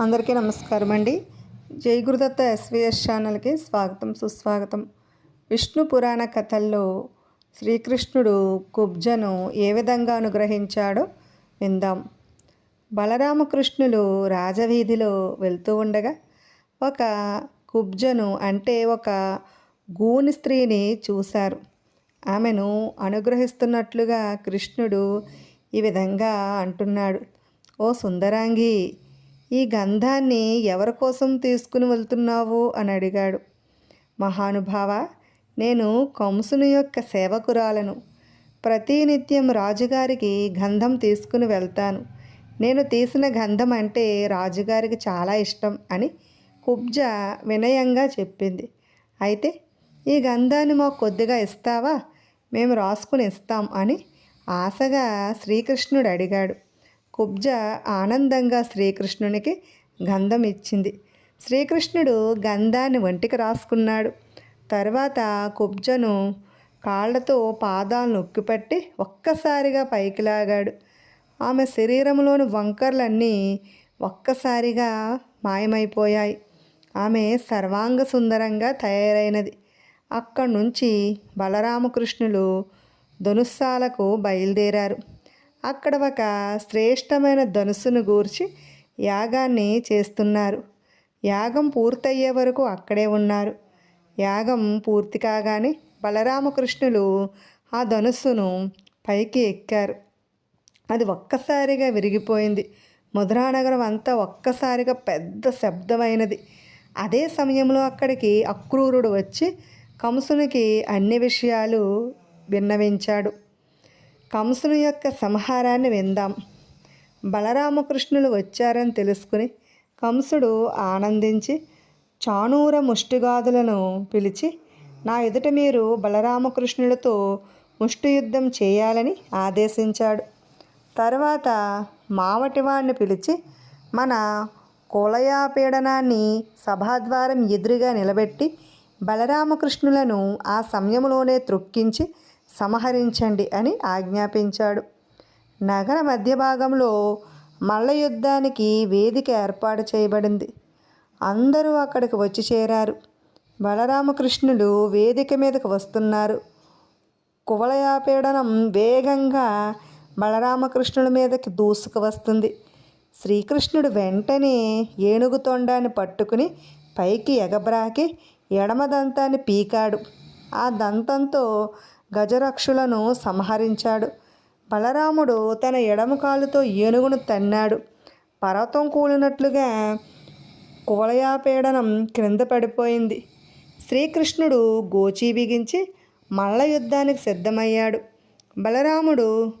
అందరికీ నమస్కారం అండి. జై గురుదత్త ఎస్విఎస్ ఛానల్కి స్వాగతం సుస్వాగతం. విష్ణు పురాణ కథల్లో శ్రీకృష్ణుడు కుబ్జను ఏ విధంగా అనుగ్రహించాడో విందాం. బలరామకృష్ణులు రాజవీధిలో వెళ్తూ ఉండగా ఒక కుబ్జను అంటే ఒక గూని స్త్రీని చూశారు. ఆమెను అనుగ్రహిస్తున్నట్లుగా కృష్ణుడు ఈ విధంగా అంటున్నాడు. ఓ సుందరాంగి ఈ గంధాన్ని ఎవరి కోసం తీసుకుని వెళ్తున్నావు? అని అడిగాడు. మహానుభావ నేను కంసుని యొక్క సేవకురాలను. ప్రతినిత్యం రాజుగారికి గంధం తీసుకుని వెళ్తాను. నేను తీసిన గంధం అంటే రాజుగారికి చాలా ఇష్టం అని కుబ్జ వినయంగా చెప్పింది. అయితే ఈ గంధాన్ని మాకు కొద్దిగా ఇస్తావా? మేము రాసుకుని ఇస్తాం అని ఆశగా శ్రీకృష్ణుడు అడిగాడు. కుబ్జ ఆనందంగా శ్రీకృష్ణునికి గంధం ఇచ్చింది. శ్రీకృష్ణుడు గంధాన్ని ఒంటికి రాసుకున్నాడు. తర్వాత కుబ్జను కాళ్ళతో పాదాలను నొక్కిపట్టి ఒక్కసారిగా పైకి లాగాడు. ఆమె శరీరంలోని వంకర్లన్నీ ఒక్కసారిగా మాయమైపోయాయి. ఆమె సర్వాంగ సుందరంగా తయారైనది. అక్కడి నుంచి బలరామకృష్ణులు ధనుస్సాలకు బయలుదేరారు. అక్కడ ఒక శ్రేష్టమైన ధనుస్సును గూర్చి యాగాన్ని చేస్తున్నారు. యాగం పూర్తయ్యే వరకు అక్కడే ఉన్నారు. యాగం పూర్తి కాగానే బలరామకృష్ణులు ఆ ధనుస్సును పైకి ఎక్కారు. అది ఒక్కసారిగా విరిగిపోయింది. మధురానగరం అంతా ఒక్కసారిగా పెద్ద శబ్దమైనది. అదే సమయంలో అక్కడికి అక్రూరుడు వచ్చి కంసునికి అన్ని విషయాలు విన్నవించాడు. కంసుని యొక్క సంహారాన్ని విందాం. బలరామకృష్ణులు వచ్చారని తెలుసుకుని కంసుడు ఆనందించి చాణూర ముష్టిగాదులను పిలిచి నా ఎదుట మీరు బలరామకృష్ణులతో ముష్టి యుద్ధం చేయాలని ఆదేశించాడు. తర్వాత మావటివాణ్ణి పిలిచి మన కులయాపీడనాన్ని సభాద్వారం ఎదురుగా నిలబెట్టి బలరామకృష్ణులను ఆ సమయంలోనే త్రొక్కించి సంహరించండి అని ఆజ్ఞాపించాడు. నగర మధ్య భాగంలో మల్ల యుద్ధానికి వేదిక ఏర్పాటు చేయబడింది. అందరూ అక్కడికి వచ్చి చేరారు. బలరామకృష్ణులు వేదిక మీదకు వస్తున్నారు. కువలయాపీడనం వేగంగా బలరామకృష్ణుల మీదకి దూసుకు వస్తుంది. శ్రీకృష్ణుడు వెంటనే ఏనుగు తొండాన్ని పట్టుకుని పైకి ఎగబ్రాకి ఎడమ దంతాన్ని పీకాడు. ఆ దంతంతో గజరక్షులను సంహరించాడు. బలరాముడు తన ఎడమ కాలుతో ఏనుగును తన్నాడు. పర్వతం కూలినట్లుగా కూలయాపీడనం క్రింద పడిపోయింది. శ్రీకృష్ణుడు గోచీ బిగించి మల్ల యుద్ధానికి సిద్ధమయ్యాడు. బలరాముడు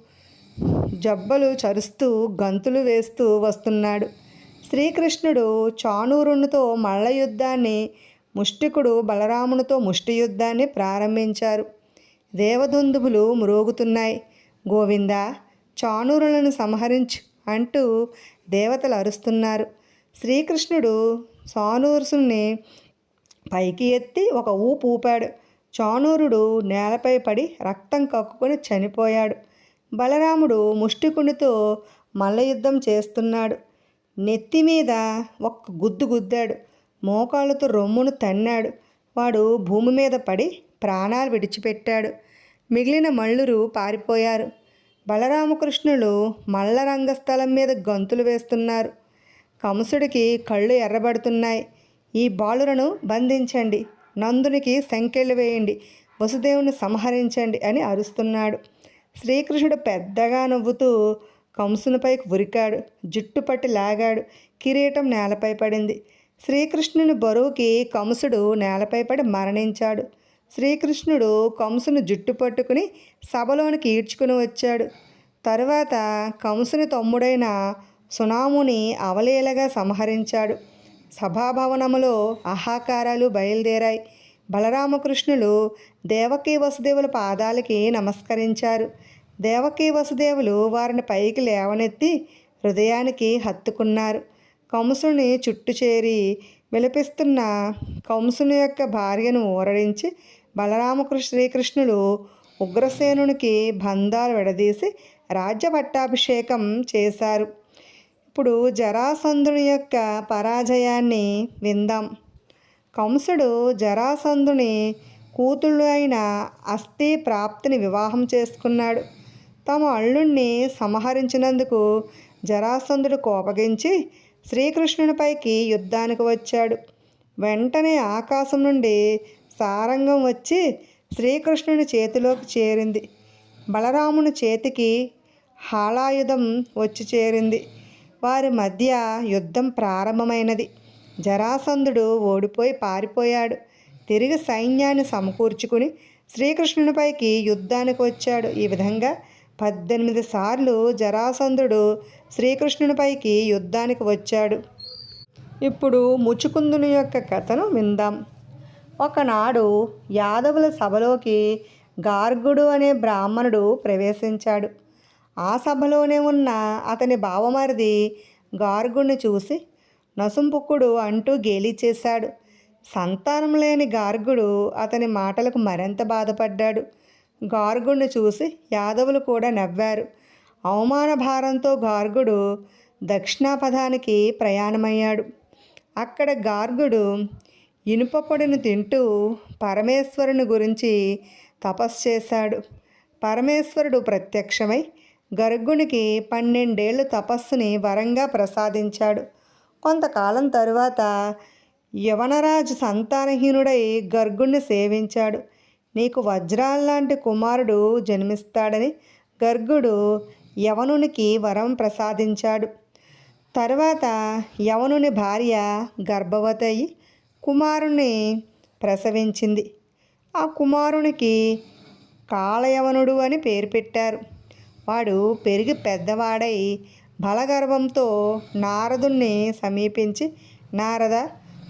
జబ్బలు చరుస్తూ గంతులు వేస్తూ వస్తున్నాడు. శ్రీకృష్ణుడు చానూరునితో మల్ల యుద్ధాన్ని ముష్టికుడు బలరామునితో ముష్టి యుద్ధాన్ని ప్రారంభించారు. దేవదుందుబులు మ్రోగుతున్నాయి. గోవింద చాణూరులను సంహరించు అంటూ దేవతలు అరుస్తున్నారు. శ్రీకృష్ణుడు చానూరుసుని పైకి ఎత్తి ఒక ఊపు ఊపాడు. చానూరుడు నేలపై పడి రక్తం కక్కుకొని చనిపోయాడు. బలరాముడు ముష్టికునితో మల్ల యుద్ధం చేస్తున్నాడు. నెత్తి మీద ఒక్క గుద్దు గుద్దాడు. మోకాళ్ళతో రొమ్మును తన్నాడు. వాడు భూమి మీద పడి ప్రాణాలు విడిచిపెట్టాడు. మిగిలిన మల్లురు పారిపోయారు. బలరామకృష్ణులు మల్ల రంగస్థలం మీద గంతులు వేస్తున్నారు. కంసుడికి కళ్ళు ఎర్రబడుతున్నాయి. ఈ బాలురను బంధించండి. నందునికి సంకెళ్ళు వేయండి. వసుదేవుని సంహరించండి అని అరుస్తున్నాడు. శ్రీకృష్ణుడు పెద్దగా నవ్వుతూ కంసునిపైకి ఉరికాడు. జుట్టు పట్టి లాగాడు. కిరీటం నేలపై పడింది. శ్రీకృష్ణుని బరువుకి కంసుడు నేలపై పడి మరణించాడు. శ్రీకృష్ణుడు కంసును జుట్టు పట్టుకుని సభలోనికి ఈడ్చుకుని వచ్చాడు. తరువాత కంసుని తమ్ముడైన సునాముని అవలీలగా సంహరించాడు. సభాభవనములో ఆహాకారాలు బయలుదేరాయి. బలరామకృష్ణులు దేవకీ వసుదేవుల పాదాలకి నమస్కరించారు. దేవకీ వసుదేవులు వారిని పైకి లేవనెత్తి హృదయానికి హత్తుకున్నారు. కంసుని చుట్టు చేరి విలపిస్తున్న కంసుని యొక్క భార్యను ఊరడించి బలరామకృష్ణ శ్రీకృష్ణులు ఉగ్రసేనునికి బంధాలు విడదీసి రాజ్య పట్టాభిషేకం చేశారు. ఇప్పుడు జరాసంధుని యొక్క పరాజయాన్ని విందాం. కంసుడు జరాసంధుని కూతుళ్ళు అయిన అస్థి ప్రాప్తిని వివాహం చేసుకున్నాడు. తమ అల్లుణ్ణి సంహరించినందుకు జరాసంధుడు కోపగించి శ్రీకృష్ణునిపైకి యుద్ధానికి వచ్చాడు. వెంటనే ఆకాశం నుండి సారంగం వచ్చి శ్రీకృష్ణుని చేతిలోకి చేరింది. బలరాముని చేతికి హాళాయుధం వచ్చి చేరింది. వారి మధ్య యుద్ధం ప్రారంభమైనది. జరాసంధుడు ఓడిపోయి పారిపోయాడు. తిరిగి సైన్యాన్ని సమకూర్చుకుని శ్రీకృష్ణునిపైకి యుద్ధానికి వచ్చాడు. ఈ విధంగా పద్దెనిమిది సార్లు జరాసంధుడు శ్రీకృష్ణునిపైకి యుద్ధానికి వచ్చాడు. ఇప్పుడు ముచుకుందుని యొక్క కథను విందాం. ఒకనాడు యాదవుల సభలోకి గార్గుడు అనే బ్రాహ్మణుడు ప్రవేశించాడు. ఆ సభలోనే ఉన్న అతని బావమరిది గార్గుడిని చూసి నసుంపుకుడు అంటూ గేలి చేశాడు. సంతానం లేని గార్గుడు అతని మాటలకు మరింత బాధపడ్డాడు. గార్గుడిని చూసి యాదవులు కూడా నవ్వారు. అవమాన భారంతో గార్గుడు దక్షిణాపథానికి ప్రయాణమయ్యాడు. అక్కడ గార్గుడు ఇనుప పొడిని తింటూ పరమేశ్వరుని గురించి తపస్సు చేశాడు. పరమేశ్వరుడు ప్రత్యక్షమై గర్గునికి పన్నెండేళ్ళు తపస్సుని వరంగా ప్రసాదించాడు. కొంతకాలం తరువాత యవనరాజు సంతానహీనుడై గర్గుణ్ణి సేవించాడు. నీకు వజ్రాల్లాంటి కుమారుడు జన్మిస్తాడని గర్గుడు యవనునికి వరం ప్రసాదించాడు. తర్వాత యవనుని భార్య గర్భవతి అయి కుమారుణ్ణి ప్రసవించింది. ఆ కుమారునికి కాళయవనుడు అని పేరు పెట్టారు. వాడు పెరిగి పెద్దవాడై బలగర్వంతో నారదుణ్ణి సమీపించి నారద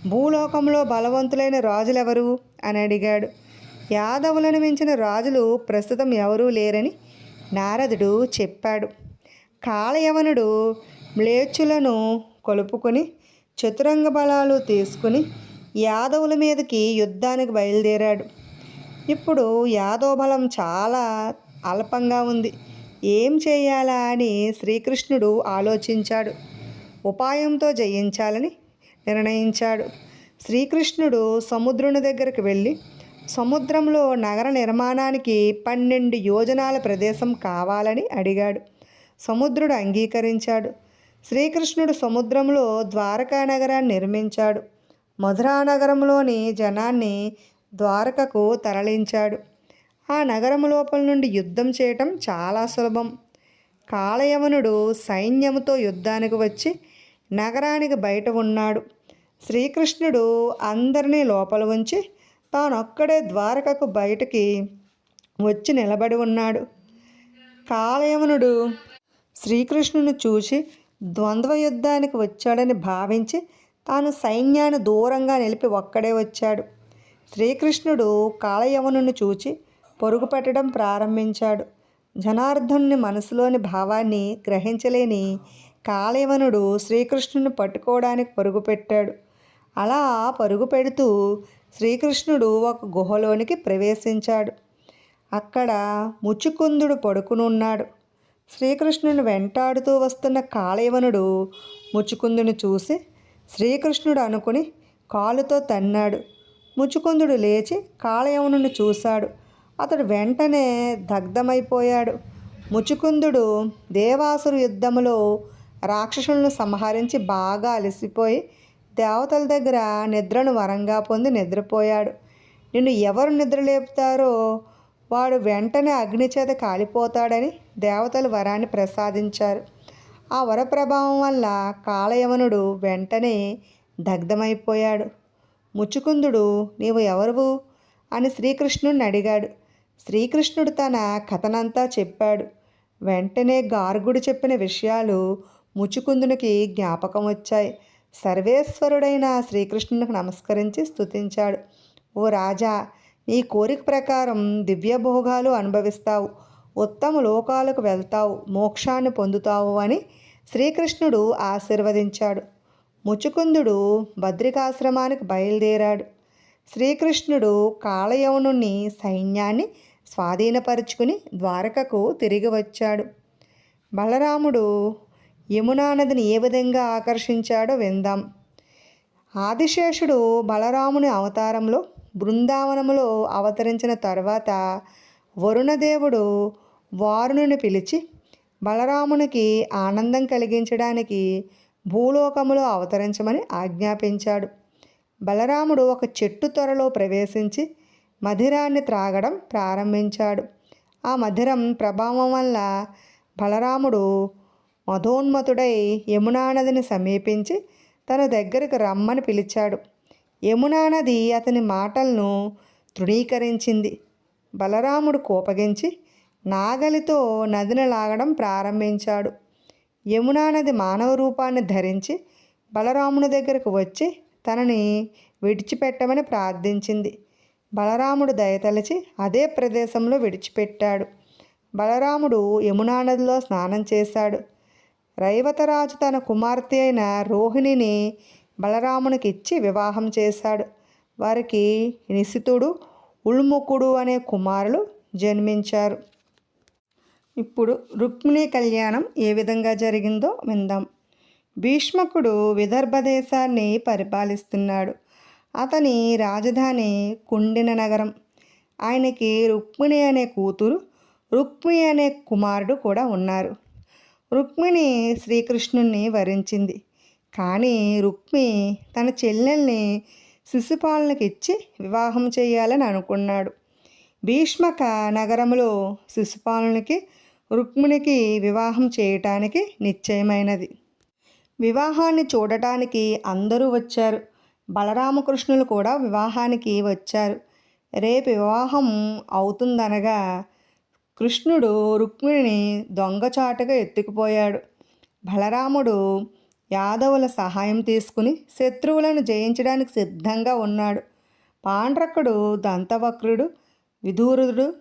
భూలోకంలో బలవంతులైన రాజులెవరు? అని అడిగాడు. యాదవులను మించిన రాజులు ప్రస్తుతం ఎవరూ లేరని నారదుడు చెప్పాడు. కాళయవనుడు మ్లేచ్చులను కొలుపుకొని చతురంగ బలాలు తీసుకుని యాదవుల మీదకి యుద్ధానికి బయలుదేరాడు. ఇప్పుడు యాదవ బలం చాలా అల్పంగా ఉంది. ఏం చేయాలా అని శ్రీకృష్ణుడు ఆలోచించాడు. ఉపాయంతో జయించాలని నిర్ణయించాడు. శ్రీకృష్ణుడు సముద్రుని దగ్గరికి వెళ్ళి సముద్రంలో నగర నిర్మాణానికి పన్నెండు యోజనాల ప్రదేశం కావాలని అడిగాడు. సముద్రుడు అంగీకరించాడు. శ్రీకృష్ణుడు సముద్రంలో ద్వారకా నగరాన్ని నిర్మించాడు. మధురా నగరంలోని జనాన్ని ద్వారకకు తరలించాడు. ఆ నగరం లోపల నుండి యుద్ధం చేయటం చాలా సులభం. కాళయవనుడు సైన్యముతో యుద్ధానికి వచ్చి నగరానికి బయట ఉన్నాడు. శ్రీకృష్ణుడు అందరినీ లోపల ఉంచి తానొక్కడే ద్వారకకు బయటికి వచ్చి నిలబడి ఉన్నాడు. కాళయవనుడు శ్రీకృష్ణుని చూసి ద్వంద్వ యుద్ధానికి వచ్చాడని భావించి తాను సైన్యాన్ని దూరంగా నిలిపి ఒక్కడే వచ్చాడు. శ్రీకృష్ణుడు కాలయవనుని చూచి పొరుగు పెట్టడం ప్రారంభించాడు. జనార్దనుని మనసులోని భావాన్ని గ్రహించలేని కాళయవనుడు శ్రీకృష్ణుని పట్టుకోవడానికి పరుగు పెట్టాడు అలా పరుగు పెడుతూ శ్రీకృష్ణుడు ఒక గుహలోనికి ప్రవేశించాడు. అక్కడ ముచ్చుకుందుడు పడుకునున్నాడు. శ్రీకృష్ణుని వెంటాడుతూ వస్తున్న కాళయవనుడు ముచ్చుకుందుని చూసి శ్రీకృష్ణుడు అనుకుని కాలుతో తన్నాడు. ముచ్చుకుందుడు లేచి కాళయవనుని చూశాడు. అతడు వెంటనే దగ్ధమైపోయాడు. ముచుకుందుడు దేవాసురు యుద్ధములో రాక్షసులను సంహరించి బాగా అలసిపోయి దేవతల దగ్గర నిద్రను వరంగా పొంది నిద్రపోయాడు. నిన్ను ఎవరు నిద్రలేపుతారో వాడు వెంటనే అగ్ని చేత కాలిపోతాడని దేవతలు వరాన్ని ప్రసాదించారు. ఆ వర ప్రభావం వల్ల కాలయవనుడు వెంటనే దగ్ధమైపోయాడు. ముచ్చుకుందుడు నీవు ఎవరువు? అని శ్రీకృష్ణుడిని అడిగాడు. శ్రీకృష్ణుడు తన కథనంతా చెప్పాడు. వెంటనే గార్గుడు చెప్పిన విషయాలు ముచుకుందునికి జ్ఞాపకం వచ్చాయి. సర్వేశ్వరుడైన శ్రీకృష్ణునికి నమస్కరించి స్తుతించాడు. ఓ రాజా నీ కోరిక ప్రకారం దివ్యభోగాలు అనుభవిస్తావు. ఉత్తమ లోకాలకు వెళ్తావు. మోక్షాన్ని పొందుతావు అని శ్రీకృష్ణుడు ఆశీర్వదించాడు. ముచుకుందుడు భద్రికాశ్రమానికి బయలుదేరాడు. శ్రీకృష్ణుడు కాళయవనుని సైన్యాన్ని స్వాధీనపరుచుకుని ద్వారకకు తిరిగి వచ్చాడు. బలరాముడు యమునా నదిని ఏ విధంగా ఆకర్షించాడో విందాం. ఆదిశేషుడు బలరాముని అవతారంలో బృందావనములో అవతరించిన తర్వాత వరుణదేవుడు వారుణుని పిలిచి బలరామునికి ఆనందం కలిగించడానికి భూలోకములో అవతరించమని ఆజ్ఞాపించాడు. బలరాముడు ఒక చెట్టు త్వరలో ప్రవేశించి మధిరాన్ని త్రాగడం ప్రారంభించాడు. ఆ మధిరం ప్రభావం వల్ల బలరాముడు మధోన్మతుడై యమునా నదిని సమీపించి తన దగ్గరకు రమ్మని పిలిచాడు. యమునా నది అతని మాటలను తృణీకరించింది. బలరాముడు కోపగించి నాగలితో నదిని లాగడం ప్రారంభించాడు. యమునా నది మానవ రూపాన్ని ధరించి బలరాముని దగ్గరకు వచ్చి తనని విడిచిపెట్టమని ప్రార్థించింది. బలరాముడు దయతలచి అదే ప్రదేశంలో విడిచిపెట్టాడు. బలరాముడు యమునా నదిలో స్నానం చేశాడు. రైవతరాజు తన కుమార్తె అయిన రోహిణిని బలరామునికి ఇచ్చి వివాహం చేశాడు. వారికి నిశితుడు ఉల్ముకుడు అనే కుమారులు జన్మించారు. ఇప్పుడు రుక్మిణి కళ్యాణం ఏ విధంగా జరిగిందో విందాం. భీష్మకుడు విదర్భ దేశాన్ని పరిపాలిస్తున్నాడు. అతని రాజధాని కుండిన నగరం. ఆయనకి రుక్మిణి అనే కూతురు రుక్మిణి అనే కుమారుడు కూడా ఉన్నారు. రుక్మిణి శ్రీకృష్ణుణ్ణి వరించింది. కానీ రుక్మి తన చెల్లెల్ని శిశుపాలనకి ఇచ్చి వివాహం చేయాలని అనుకున్నాడు. భీష్మక నగరంలో శిశుపాలనకి రుక్మిణికి వివాహం చేయటానికి నిశ్చయమైనది. వివాహాన్ని చూడటానికి అందరూ వచ్చారు. బలరామకృష్ణులు కూడా వివాహానికి వచ్చారు. రేపు వివాహం అవుతుందనగా కృష్ణుడు రుక్మిణిని దొంగచాటుగా ఎత్తుకుపోయాడు. బలరాముడు యాదవుల సహాయం తీసుకుని శత్రువులను జయించడానికి సిద్ధంగా ఉన్నాడు. పాండ్రకుడు దంతవక్రుడు విధూరుడు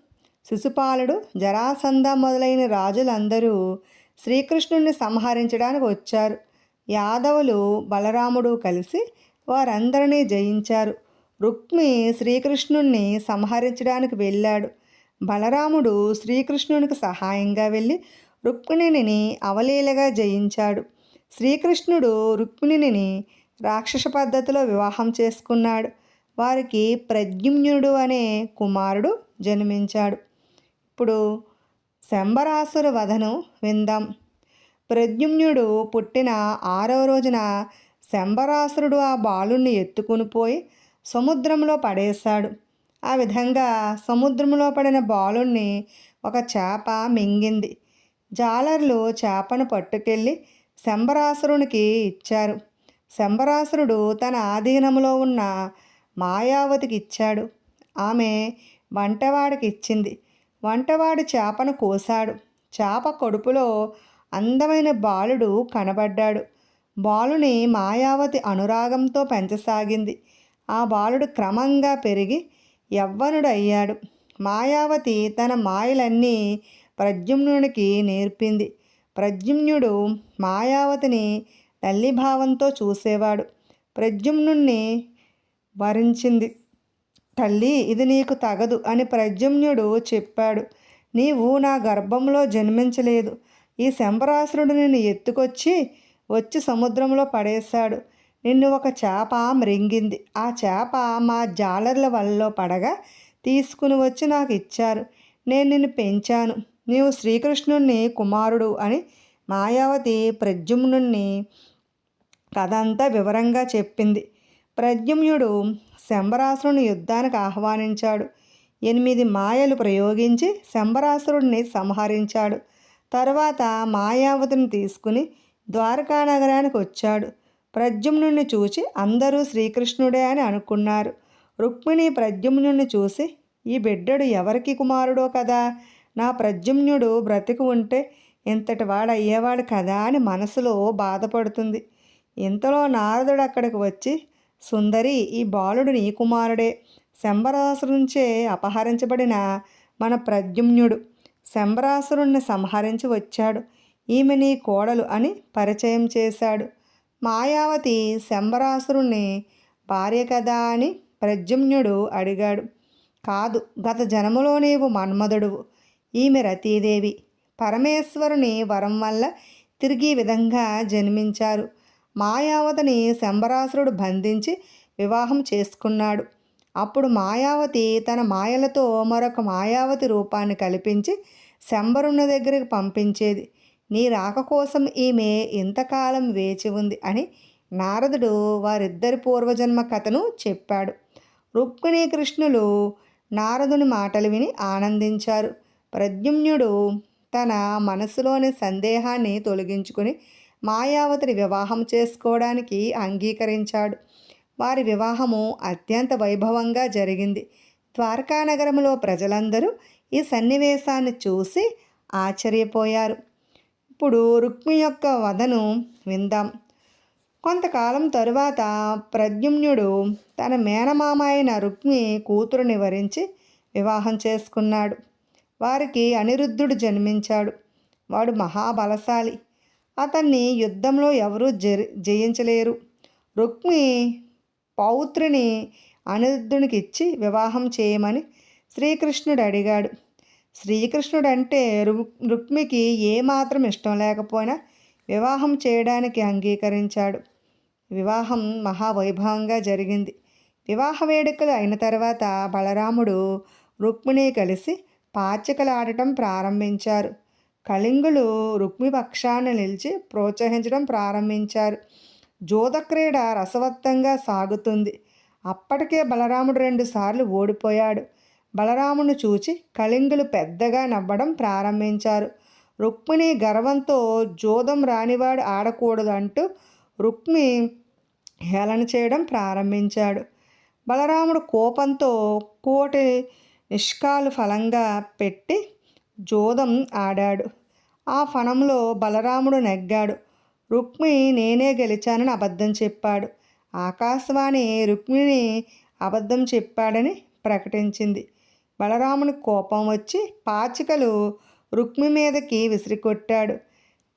శిశుపాలుడు జరాసంధ మొదలైన రాజులందరూ శ్రీకృష్ణుణ్ణి సంహరించడానికి వచ్చారు. యాదవులు బలరాముడు కలిసి వారందరినీ జయించారు. రుక్మి శ్రీకృష్ణుణ్ణి సంహరించడానికి వెళ్ళాడు. బలరాముడు శ్రీకృష్ణునికి సహాయంగా వెళ్ళి రుక్మిణిని అవలీలగా జయించాడు. శ్రీకృష్ణుడు రుక్మిణిని రాక్షస పద్ధతిలో వివాహం చేసుకున్నాడు. వారికి ప్రద్యుమ్నుడు అనే కుమారుడు జన్మించాడు. ఇప్పుడు శంబరాసుర వధను విందాం. ప్రద్యుమ్నుడు పుట్టిన ఆరో రోజున శంబరాసురుడు ఆ బాలుణ్ణి ఎత్తుకుని పోయి సముద్రంలో పడేశాడు. ఆ విధంగా సముద్రంలో పడిన బాలుణ్ణి ఒక చేప మింగింది. జాలర్లు చేపను పట్టుకెళ్ళి శంబరాసురునికి ఇచ్చారు. శంబరాసురుడు తన ఆధీనంలో ఉన్న మాయావతికి ఇచ్చాడు. ఆమె వంటవాడికి ఇచ్చింది. వంటవాడు చేపను కోసాడు చేప కడుపులో అందమైన బాలుడు కనబడ్డాడు. బాలుని మాయావతి అనురాగంతో పెంచసాగింది. ఆ బాలుడు క్రమంగా పెరిగి యవ్వనుడు అయ్యాడు మాయావతి తన మాయలన్నీ ప్రద్యుమ్నుడికి నేర్పింది. ప్రద్యుమ్నుడు మాయావతిని తల్లిభావంతో చూసేవాడు. ప్రద్యుమ్నుణ్ణి వరించింది. తల్లి ఇది నీకు తగదు అని ప్రద్యుమ్నుడు చెప్పాడు. నీవు నా గర్భంలో జన్మించలేదు. ఈ శంభరాసురుడు నిన్ను ఎత్తుకొచ్చి వచ్చి సముద్రంలో పడేశాడు. నిన్ను ఒక చేప మృంగింది ఆ చేప మా జాలర్ల వలలో పడగా తీసుకుని వచ్చి నాకు ఇచ్చారు. నేను నిన్ను పెంచాను. నీవు శ్రీకృష్ణుణ్ణి కుమారుడు అని మాయావతి ప్రద్యుమ్నుణ్ణి కథ అంతా వివరంగా చెప్పింది. ప్రద్యుమ్నుడు శంబరాసురుని యుద్ధానికి ఆహ్వానించాడు. ఎనిమిది మాయలు ప్రయోగించి శంబరాసురుడిని సంహరించాడు. తర్వాత మాయావతిని తీసుకుని ద్వారకా నగరానికి వచ్చాడు. ప్రద్యుమ్నుని చూచి అందరూ శ్రీకృష్ణుడే అని అనుకున్నారు. రుక్మిణి ప్రద్యుమ్నుని చూసి ఈ బిడ్డడు ఎవరికి కుమారుడో కదా? నా ప్రద్యుమ్నుడు బ్రతికి ఉంటే ఇంతటి వాడు అయ్యేవాడు కదా? అని మనసులో బాధపడుతుంది. ఇంతలో నారదుడు అక్కడికి వచ్చి సుందరి ఈ బాలుడు నీ కుమారుడే శంబరాసురుంచే అపహరించబడిన మన ప్రద్యుమ్నుడు శంబరాసురుణ్ణి సంహరించి వచ్చాడు. ఈమె నీ కోడలు అని పరిచయం చేశాడు. మాయావతి శంబరాసురుణ్ణి భార్య కదా అని ప్రద్యుమ్నుడు అడిగాడు. కాదు గత జన్మలో నీవు మన్మధుడువు. ఈమె రతీదేవి. పరమేశ్వరుని వరం వల్ల తిరిగి విధంగా జన్మించారు. మాయావతిని శంబరాసురుడు బంధించి వివాహం చేసుకున్నాడు. అప్పుడు మాయావతి తన మాయలతో మరొక మాయావతి రూపాన్ని కల్పించి శంబరుని దగ్గరికి పంపించేది. నీ రాక కోసం ఈమె ఇంతకాలం వేచి ఉంది అని నారదుడు వారిద్దరి పూర్వజన్మ కథను చెప్పాడు. రుక్మిణీ కృష్ణులు నారదుని మాటలు విని ఆనందించారు. ప్రద్యుమ్నుడు తన మనసులోని సందేహాన్ని తొలగించుకుని మాయావతిని వివాహం చేసుకోవడానికి అంగీకరించాడు. వారి వివాహము అత్యంత వైభవంగా జరిగింది. ద్వారకానగరంలో ప్రజలందరూ ఈ సన్నివేశాన్ని చూసి ఆశ్చర్యపోయారు. ఇప్పుడు రుక్మి యొక్క వధను విందాం. కొంతకాలం తరువాత ప్రద్యుమ్నుడు తన మేనమామ అయిన రుక్మి కూతురుని వరించి వివాహం చేసుకున్నాడు. వారికి అనిరుద్ధుడు జన్మించాడు. వాడు మహాబలశాలి. అతన్ని యుద్ధంలో ఎవరూ జరి జయించలేరు. రుక్మి పౌత్రిని అనిరుద్ధునికి ఇచ్చి వివాహం చేయమని శ్రీకృష్ణుడు అడిగాడు శ్రీకృష్ణుడు అంటే రు రుక్మికి ఏమాత్రం ఇష్టం లేకపోయినా వివాహం చేయడానికి అంగీకరించాడు. వివాహం మహావైభవంగా జరిగింది. వివాహ వేడుకలు అయిన తర్వాత బలరాముడు రుక్మిణి కలిసి పాచికలు ఆడటం ప్రారంభించారు. కళింగులు రుక్మి పక్షాన నిలిచి ప్రోత్సహించడం ప్రారంభించారు. జోదక్రీడ రసవత్తంగా సాగుతుంది. అప్పటికే బలరాముడు రెండుసార్లు ఓడిపోయాడు. బలరామును చూచి కళింగులు పెద్దగా నవ్వడం ప్రారంభించారు. రుక్మిణి గర్వంతో జోదం రానివాడు ఆడకూడదు అంటూ రుక్మి హేళన చేయడం ప్రారంభించాడు. బలరాముడు కోపంతో కోటి నిష్కాలు ఫలంగా పెట్టి జోదం ఆడాడు. ఆ ఫణంలో బలరాముడు నెగ్గాడు. రుక్మి నేనే గెలిచానని అబద్ధం చెప్పాడు. ఆకాశవాణి రుక్మిణి అబద్ధం చెప్పాడని ప్రకటించింది. బలరాముని కోపం వచ్చి పాచికలు రుక్మి మీదకి విసిరికొట్టాడు.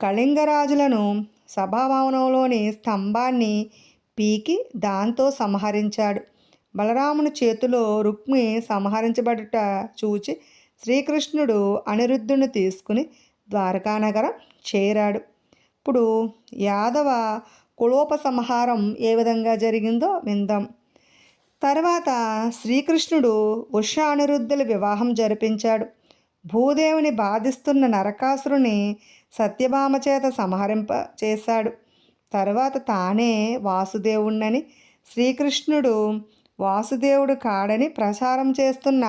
కళింగరాజులను సభాభవనంలోని స్తంభాన్ని పీకి దాంతో సంహరించాడు. బలరాముని చేతిలో రుక్మి సంహరించబడుట చూచి శ్రీకృష్ణుడు అనిరుద్ధుని తీసుకుని ద్వారకానగరం చేరాడు. ఇప్పుడు యాదవ కులోపసంహారం ఏ విధంగా జరిగిందో విందాం. తర్వాత శ్రీకృష్ణుడు ఉష అనిరుద్ధుల వివాహం జరిపించాడు. భూదేవుని బాధిస్తున్న నరకాసురుని సత్యభామ చేత సంహరింప చేశాడు. తర్వాత తానే వాసుదేవుణ్ణని శ్రీకృష్ణుడు వాసుదేవుడు కాడని ప్రచారం చేస్తున్న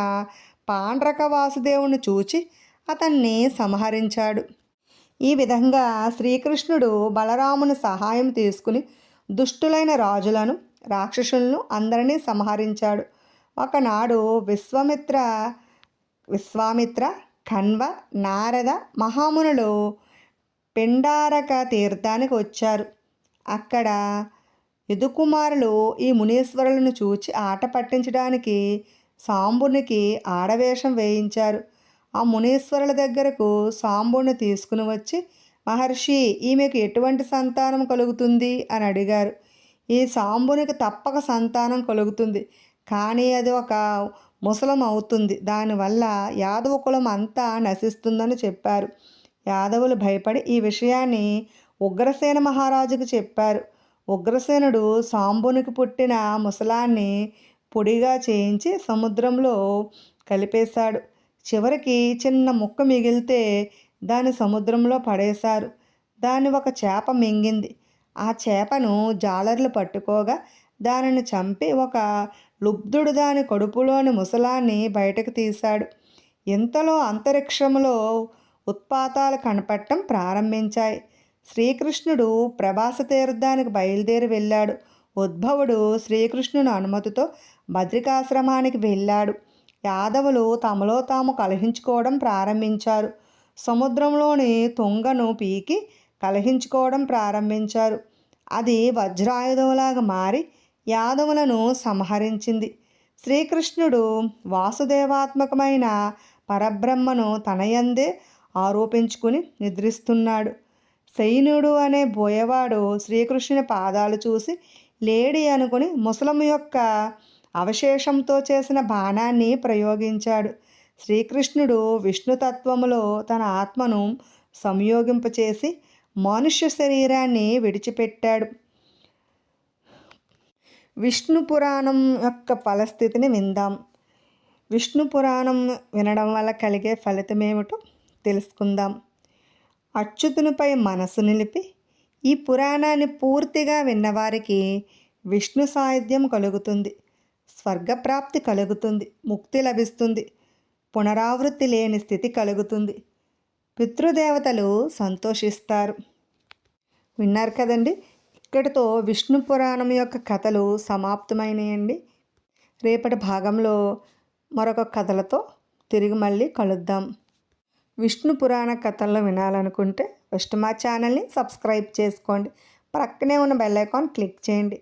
పాండ్రక వాసుదేవుని చూచి అతన్ని సంహరించాడు. ఈ విధంగా శ్రీకృష్ణుడు బలరాముని సహాయం తీసుకుని దుష్టులైన రాజులను రాక్షసులను అందరినీ సంహరించాడు. ఒకనాడు విశ్వమిత్ర విశ్వామిత్ర కన్వ నారద మహామునులు పిండారక తీర్థానికి వచ్చారు. అక్కడ యదుకుమారులు ఈ మునీశ్వరులను చూచి ఆట పట్టించడానికి సాంబునికి ఆడవేషం వేయించారు. ఆ మునీశ్వరుల దగ్గరకు సాంబుని తీసుకుని వచ్చి మహర్షి ఈమెకు ఎటువంటి సంతానం కలుగుతుంది? అని అడిగారు. ఈ సాంబునికి తప్పక సంతానం కలుగుతుంది. కానీ అది ఒక ముసలం అవుతుంది. దానివల్ల యాదవ కులం అంతా నశిస్తుందని చెప్పారు. యాదవులు భయపడి ఈ విషయాన్ని ఉగ్రసేన మహారాజుకు చెప్పారు. ఉగ్రసేనుడు సాంబునికి పుట్టిన ముసలాన్ని పొడిగా చేయించి సముద్రంలో కలిపేశాడు. చివరికి చిన్న ముక్క మిగిలితే దాన్ని సముద్రంలో పడేశారు. దాన్ని ఒక చేప మింగింది. ఆ చేపను జాలర్లు పట్టుకోగా దానిని చంపి ఒక లుబ్ధుడు దాని కడుపులోని ముసలాన్ని బయటకు తీశాడు. ఇంతలో అంతరిక్షంలో ఉత్పాతాలు కనపడటం ప్రారంభించాయి. శ్రీకృష్ణుడు ప్రభాస తీర్థానికి బయలుదేరి వెళ్ళాడు. ఉద్భవుడు శ్రీకృష్ణుని అనుమతితో బద్రికాశ్రమానికి వెళ్ళాడు. యాదవులు తమలో తాము కలహించుకోవడం ప్రారంభించారు. సముద్రంలోని తుంగను పీకి కలహించుకోవడం ప్రారంభించారు. అది వజ్రాయుధంలాగా మారి యాదవులను సంహరించింది. శ్రీకృష్ణుడు వాసుదేవాత్మకమైన పరబ్రహ్మను తనయందే ఆరోపించుకుని నిద్రిస్తున్నాడు. సైనుడు అనే బోయవాడు శ్రీకృష్ణుని పాదాలు చూసి లేడి అనుకుని ముసలం యొక్క అవశేషంతో చేసిన బాణాన్ని ప్రయోగించాడు. శ్రీకృష్ణుడు విష్ణుతత్వములో తన ఆత్మను సంయోగింపచేసి మనుష్య శరీరాన్ని విడిచిపెట్టాడు. విష్ణు పురాణం యొక్క ఫలస్థితిని విందాం. విష్ణు పురాణం వినడం వల్ల కలిగే ఫలితం ఏమిటో తెలుసుకుందాం. అచ్యుతునిపై మనసు నిలిపి ఈ పురాణాన్ని పూర్తిగా విన్నవారికి విష్ణు సాహిత్యం కలుగుతుంది. స్వర్గప్రాప్తి కలుగుతుంది ముక్తి లభిస్తుంది పునరావృత్తి లేని స్థితి కలుగుతుంది. పితృదేవతలు సంతోషిస్తారు. విన్నారు కదండి? ఇక్కడితో విష్ణు పురాణం యొక్క కథలు సమాప్తమైనాయండి. రేపటి భాగంలో మరొక కథలతో తిరిగి మళ్ళీ కలుద్దాం. విష్ణు పురాణ కథల్లో వినాలనుకుంటే ఫస్ట్ మా ఛానల్ని సబ్స్క్రైబ్ చేసుకోండి. ప్రక్కనే ఉన్న బెల్ ఐకాన్ క్లిక్ చేయండి.